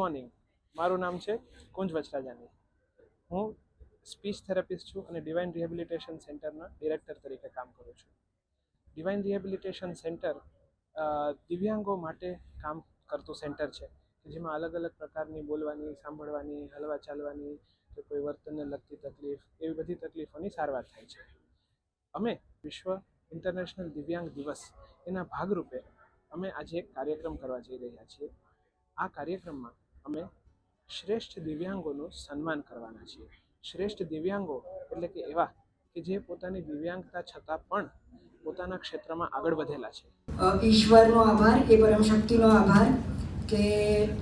Morning. મારું નામ છે કુંજ વચરાજાની હું સ્પીચ થેરાપિસ્ટ છું અને ડિવાઇન રિહેબિલિટેશન સેન્ટરના ડિરેક્ટર તરીકે કામ કરું છું. ડિવાઇન રિહેબિલિટેશન સેન્ટર દિવ્યાંગો માટે કામ કરતું સેન્ટર છે જેમાં અલગ અલગ પ્રકારની બોલવાની, સાંભળવાની, હલવા ચાલવાની, કે કોઈ વર્તનને લગતી તકલીફ, એવી બધી તકલીફોની સારવાર થાય છે. અમે વિશ્વ ઇન્ટરનેશનલ દિવ્યાંગ દિવસ એના ભાગરૂપે અમે આજે એક કાર્યક્રમ કરવા જઈ રહ્યા છીએ. આ કાર્યક્રમમાં અમે શ્રેષ્ઠ દિવ્યાંગોનું સન્માન કરવાના છીએ. શ્રેષ્ઠ દિવ્યાંગો એટલે કે એવા કે જે પોતાની દિવ્યાંગતા છતાં પણ પોતાના ક્ષેત્રમાં આગળ વધેલા છે. ઈશ્વરનો આભાર એ પરમ શક્તિનો આભાર કે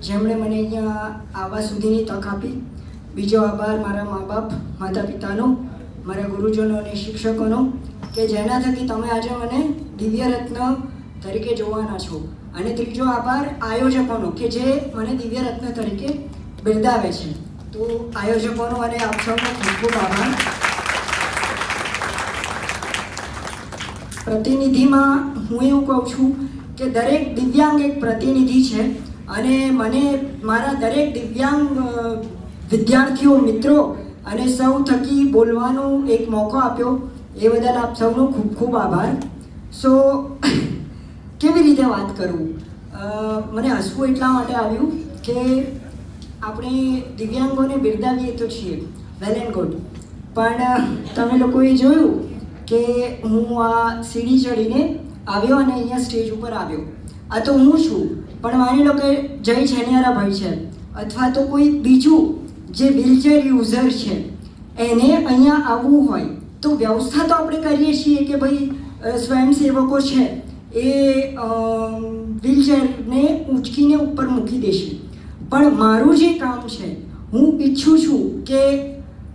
જેમણે મને અહીંયા આવવા સુધીની તક આપી. બીજો આભાર મારા મા બાપ માતા પિતાનો મારા ગુરુજનો અને શિક્ષકોનો કે જેના થકી તમે આજે મને દિવ્ય રત્ન તરીકે જોવાના છો. અને ત્રીજો આભાર આયોજકોનો, કે જે મને દિવ્ય રત્ન તરીકે બિરદાવે છે. તો આયોજકોનો અને આપ સૌનો ખૂબ ખૂબ આભાર. પ્રતિનિધિમાં હું એવું કહું છું કે દરેક દિવ્યાંગ એક પ્રતિનિધિ છે અને મને મારા દરેક દિવ્યાંગ વિદ્યાર્થીઓ, મિત્રો અને સૌ થકી બોલવાનો એક મોકો આપ્યો. એ બદલ આપ સૌનો ખૂબ ખૂબ આભાર. સો કેવી રીતે વાત કરું? મને હસવું એટલા માટે આવ્યું કે આપણે દિવ્યાંગોને બિરદાવીએ તો છીએ વેલ એન્ડ ગુડ પણ તમે લોકોએ જોયું કે હું આ સીડી ચડીને આવ્યો અને અહીંયા સ્ટેજ ઉપર આવ્યો. આ તો હું છું, પણ માની લો કે જય છેનિયારા ભાઈ છે, અથવા તો કોઈ બીજું જે વ્હીલચેર યુઝર છે, એને અહીંયા આવવું હોય, તો વ્યવસ્થા તો આપણે કરીએ છીએ કે ભાઈ સ્વયંસેવકો છે એ વ્હીલચેરને ઊંચકીને ઉપર મૂકી દેશે. પણ મારું જે કામ છે, હું ઈચ્છું છું કે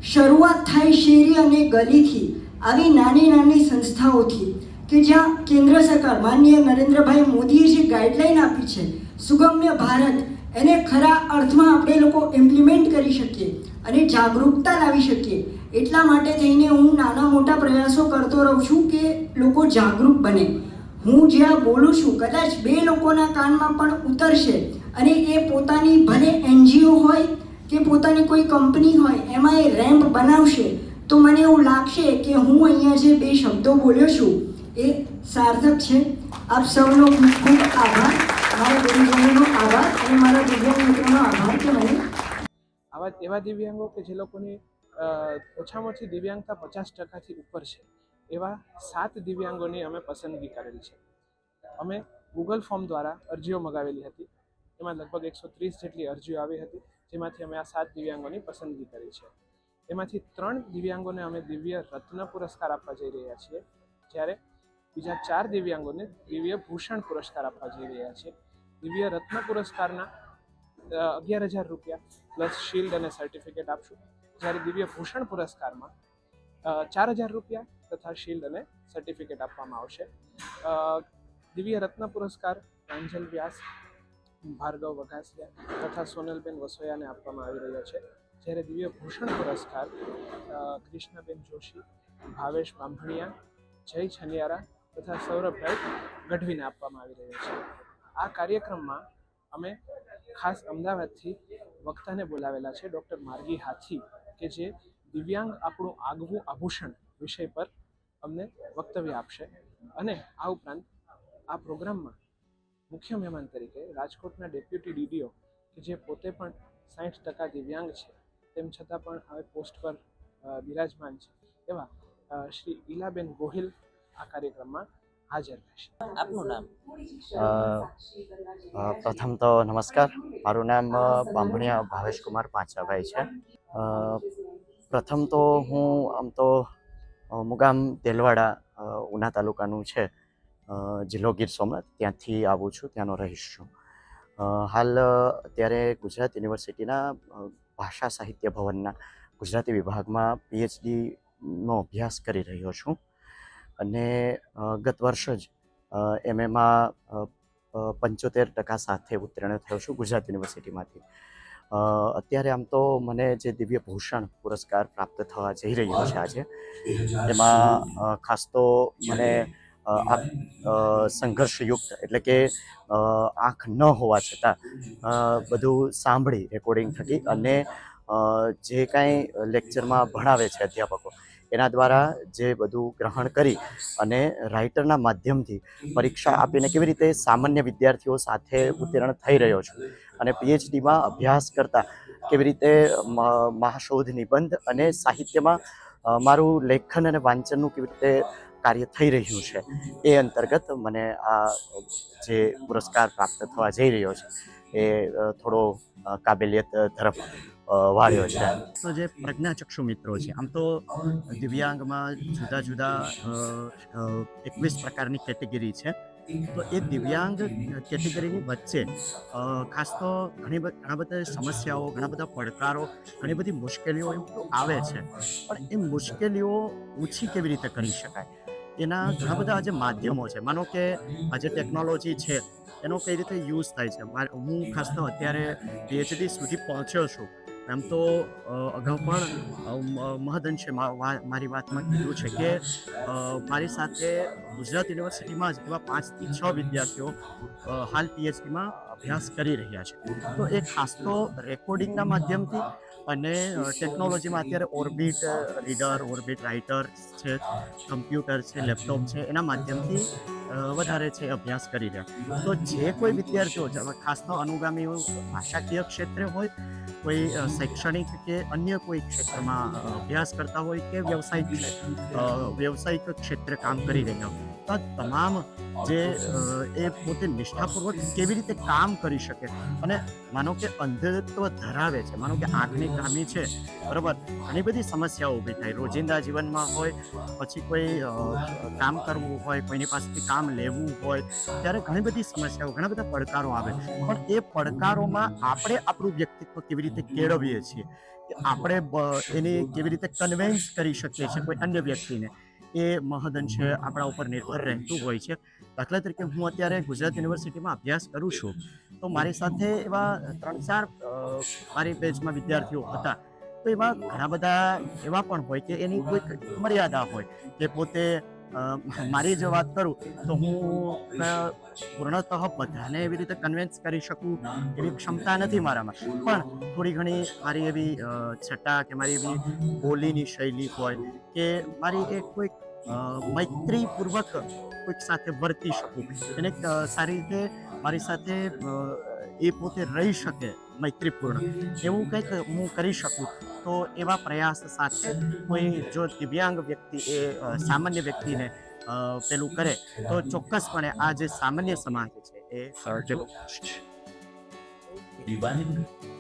શરૂઆત થાય શેરી અને ગલીથી આવી નાની નાની સંસ્થાઓથી કે જ્યાં કેન્દ્ર સરકાર, માનનીય નરેન્દ્રભાઈ મોદીએ જે ગાઈડલાઈન આપી છે, સુગમ્ય ભારત, એને ખરા અર્થમાં આપણે લોકો ઇમ્પ્લિમેન્ટ કરી શકીએ અને જાગૃતતા લાવી શકીએ. એટલા માટે થઈને હું નાના મોટા પ્રયાસો કરતો રહું છું કે લોકો જાગૃત બને. હું જ્યાં બોલું છું, કદાચ બે લોકોના કાનમાં પણ ઉતરશે. અને એ પોતાની ભલે એનજીઓ હોય કે પોતાની કોઈ કંપની હોય, એમાં એ રેમ્પ બનાવશે, તો મને એવું લાગશે કે હું અહીંયા જે બે શબ્દો બોલ્યો છું, એ સાર્થક છે. આપ સૌનો ખૂબ ખૂબ આભાર. મારા ગુરુજનોનો આભાર અને મારા દિવ્યાંગ મિત્રોનો આભાર કે મને આવા એવા દિવ્યાંગો કે જે લોકોની ઓછામાં ઓછી દિવ્યાંગતા પચાસ ટકાથી ઉપર છે. એવા સાત દિવ્યાંગોની અમે પસંદગી કરેલી છે. અમે ગૂગલ ફોર્મ દ્વારા અરજીઓ મગાવેલી હતી. એમાં લગભગ એકસો ત્રીસ જેટલી અરજીઓ આવી હતી, જેમાંથી અમે આ સાત દિવ્યાંગોની પસંદગી કરી છે. એમાંથી ત્રણ દિવ્યાંગોને અમે દિવ્ય રત્ન પુરસ્કાર આપવા જઈ રહ્યા છીએ, જ્યારે બીજા ચાર દિવ્યાંગોને દિવ્ય ભૂષણ પુરસ્કાર આપવા જઈ રહ્યા છીએ. દિવ્ય રત્ન પુરસ્કારના અગિયાર હજાર રૂપિયા પ્લસ શિલ્ડ અને સર્ટિફિકેટ આપશું. જ્યારે દિવ્ય ભૂષણ પુરસ્કારમાં ચાર હજાર રૂપિયા તથા શિલ્ડ અને સર્ટિફિકેટ આપવામાં આવશે. દિવ્ય રત્ન પુરસ્કાર પ્રાંજલ વ્યાસ, ભાર્ગવ વઘાસિયા તથા સોનલબેન વસોયાને આપવામાં આવી રહ્યો છે. જ્યારે દિવ્ય ભૂષણ પુરસ્કાર કૃષ્ણબેન જોશી, ભાવેશ બાંભણિયા, જય છનિયારા તથા સૌરભભાઈ ગઢવીને આપવામાં આવી રહ્યો છે. આ કાર્યક્રમમાં અમે ખાસ અમદાવાદથી વક્તાને બોલાવેલા છે ડૉક્ટર માર્ગી હાથી, કે જે દિવ્યાંગ આપણું આગવું આભૂષણ વિષય પર અમને વક્તવ્ય આપશે. અને આ ઉપરાંત આ પ્રોગ્રામમાં મુખ્ય મહેમાન તરીકે રાજકોટના ડેપ્યુટી ડીડીઓ કે જે પોતે પણ સાઠ ટકા દિવ્યાંગ છે તેમ છતાં પણ હવે પોસ્ટ પર બિરાજમાન છે એવા શ્રી ઈલાબેન ગોહિલ આ કાર્યક્રમમાં હાજર રહેશે. આપનું નામ? પ્રથમ તો નમસ્કાર. મારું નામ બાંભણિયા ભાવેશ કુમાર પાંચાભાઈ છે. પ્રથમ તો હું આમ તો મુગામ તેલવાડા ઉના તાલુકાનું છે. જિલ્લો ગીર સોમનાથ. ત્યાંથી આવું છું, ત્યાંનો રહીશ છું. હાલ અત્યારે ગુજરાત યુનિવર્સિટીના ભાષા સાહિત્ય ભવનના ગુજરાતી વિભાગમાં પીએચડીનો અભ્યાસ કરી રહ્યો છું. અને ગત વર્ષ જ એમએમાં પંચોતેર ટકા સાથે ઉત્તીર્ણ થયો છું ગુજરાત યુનિવર્સિટીમાંથી. અત્યારે આમ તો મને જે દિવ્ય ભૂષણ પુરસ્કાર પ્રાપ્ત થવા જઈ રહ્યો છે આજે, એમાં ખાસ તો મને સંઘર્ષયુક્ત એટલે કે આંખ ન હોવા છતાં બધું સાંભળી રેકોર્ડિંગ થકી અને જે કાંઈ લેક્ચરમાં ભણાવે છે અધ્યાપકો એના દ્વારા જે બધું ગ્રહણ કરી અને રાઇટરના માધ્યમથી પરીક્ષા આપીને કેવી રીતે સામાન્ય વિદ્યાર્થીઓ સાથે ઉત્તીર્ણ થઈ રહ્યો છું અને પીએચડીમાં અભ્યાસ કરતાં કેવી રીતે મહાશોધ નિબંધ અને સાહિત્યમાં મારું લેખન અને વાંચનનું કેવી રીતે કાર્ય થઈ રહ્યું છે. એ અંતર્ગત મને આ જે પુરસ્કાર પ્રાપ્ત થવા જઈ રહ્યો છે, એ થોડો કાબેલિયત તરફ વાળ્યો છે. તો જે પ્રજ્ઞાચક્ષુ મિત્રો છે, આમ તો દિવ્યાંગમાં જુદા જુદા એકવીસ પ્રકારની કેટેગરી છે. તો એ દિવ્યાંગ કેટેગરીની વચ્ચે ખાસ તો ઘણી બધી ઘણા બધા સમસ્યાઓ, ઘણા બધા પડકારો, ઘણી બધી મુશ્કેલીઓ એવું બધું આવે છે. પણ એ મુશ્કેલીઓ ઓછી કેવી રીતે કરી શકાય? એના ઘણા બધા આજે માધ્યમો છે. માનો કે આજે ટેકનોલોજી છે, એનો કઈ રીતે યુઝ થાય છે? હું ખાસ તો અત્યારે પીએચડી સુધી પહોંચ્યો છું. એમ તો અગાઉ પણ મહદઅંશે મારી વાતમાં કીધું છે કે મારી સાથે ગુજરાત યુનિવર્સિટીમાં જ એવા પાંચથી છ વિદ્યાર્થીઓ હાલ પીએચડીમાં અભ્યાસ કરી રહ્યા છે. તો એ ખાસ તો રેકોર્ડિંગના માધ્યમથી અને ટેકનોલોજીમાં અત્યારે ઓર્બિટ રીડર ઓર્બિટ રાઇટર છે કમ્પ્યુટર છે લેપટોપ છે, એના માધ્યમથી વધારે છે અભ્યાસ કરી રહ્યા. તો જે કોઈ વિદ્યાર્થીઓ ખાસ તો અનુગામી ભાષાકીય ક્ષેત્રે હોય, કોઈ શૈક્ષણિક કે અન્ય કોઈ ક્ષેત્રમાં અભ્યાસ કરતા હોય કે વ્યવસાયિક વ્યવસાયિક ક્ષેત્રે કામ કરી રહ્યા હોય તો આ તમામ જે એ પોતે નિષ્ઠાપૂર્વક કેવી રીતે કામ કરી શકે? અને માનો કે અંધત્વ ધરાવે છે, માનો કે આંખની ખામી છે, બરાબર? ઘણી બધી સમસ્યાઓ ઊભી થાય. રોજિંદા જીવનમાં હોય, પછી કોઈ કામ કરવું હોય, કોઈની પાસેથી કામ લેવું હોય, ત્યારે ઘણી બધી સમસ્યાઓ, ઘણા બધા પડકારો આવે. પણ એ પડકારોમાં આપણે આપણું વ્યક્તિત્વ કેવી રીતે કેળવીએ છીએ? આપણે એની કેવી રીતે કન્વેન્સ કરી શકીએ છીએ કોઈ અન્ય વ્યક્તિને? એ મહદઅંશે આપણા ઉપર નિર્ભર રહેતું હોય છે. દાખલા તરીકે હું અત્યારે ગુજરાત યુનિવર્સિટીમાં અભ્યાસ કરું છું. તો મારી સાથે એવા ત્રણ ચાર મારી બેચમાં વિદ્યાર્થીઓ હતા. તો એમાં ઘણા બધા એવા પણ હોય કે એની કોઈક મર્યાદા હોય કે પોતે મારી જો વાત કરું તો હું પૂર્ણતઃ બધાને એવી રીતે કન્વિન્સ કરી શકું એવી ક્ષમતા નથી મારામાં. પણ થોડી ઘણી મારી એવી છટા કે મારી એવી બોલીની શૈલી હોય કે મારી એક કોઈક મૈત્રીપૂર્વક કોઈક સાથે વર્તી શકું. એને સારી રીતે મારી સાથે એ પોતે રહી શકે મૈત્રીપૂર્ણ એવું કંઈક હું કરી શકું તો એવા પ્રયાસ સાથે કોઈ જો દિવ્યાંગ વ્યક્તિ એ સામાન્ય વ્યક્તિને પેલું કરે તો ચોક્કસપણે આ જે સામાન્ય સમાજ છે એ દિવાળી